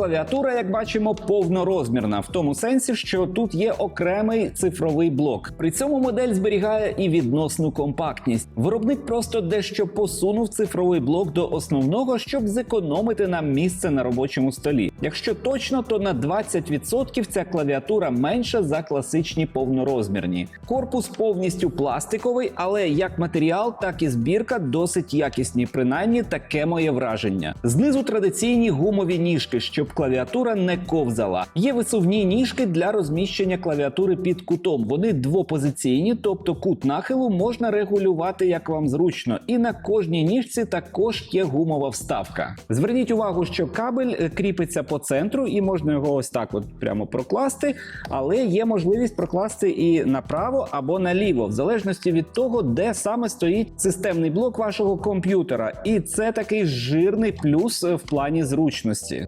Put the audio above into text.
Клавіатура, як бачимо, повнорозмірна в тому сенсі, що тут є окремий цифровий блок. При цьому модель зберігає і відносну компактність. Виробник просто дещо посунув цифровий блок до основного, щоб зекономити нам місце на робочому столі. Якщо точно, то на 20% ця клавіатура менша за класичні повнорозмірні. Корпус повністю пластиковий, але як матеріал, так і збірка досить якісні. Принаймні таке моє враження. Знизу традиційні гумові ніжки, клавіатура не ковзала. Є висувні ніжки для розміщення клавіатури під кутом. Вони двопозиційні, тобто кут нахилу можна регулювати як вам зручно. І на кожній ніжці також є гумова вставка. Зверніть увагу, що кабель е, кріпиться по центру і можна його ось так от прямо прокласти, але є можливість прокласти і направо або наліво, в залежності від того, де саме стоїть системний блок вашого комп'ютера. І це такий жирний плюс е, в плані зручності.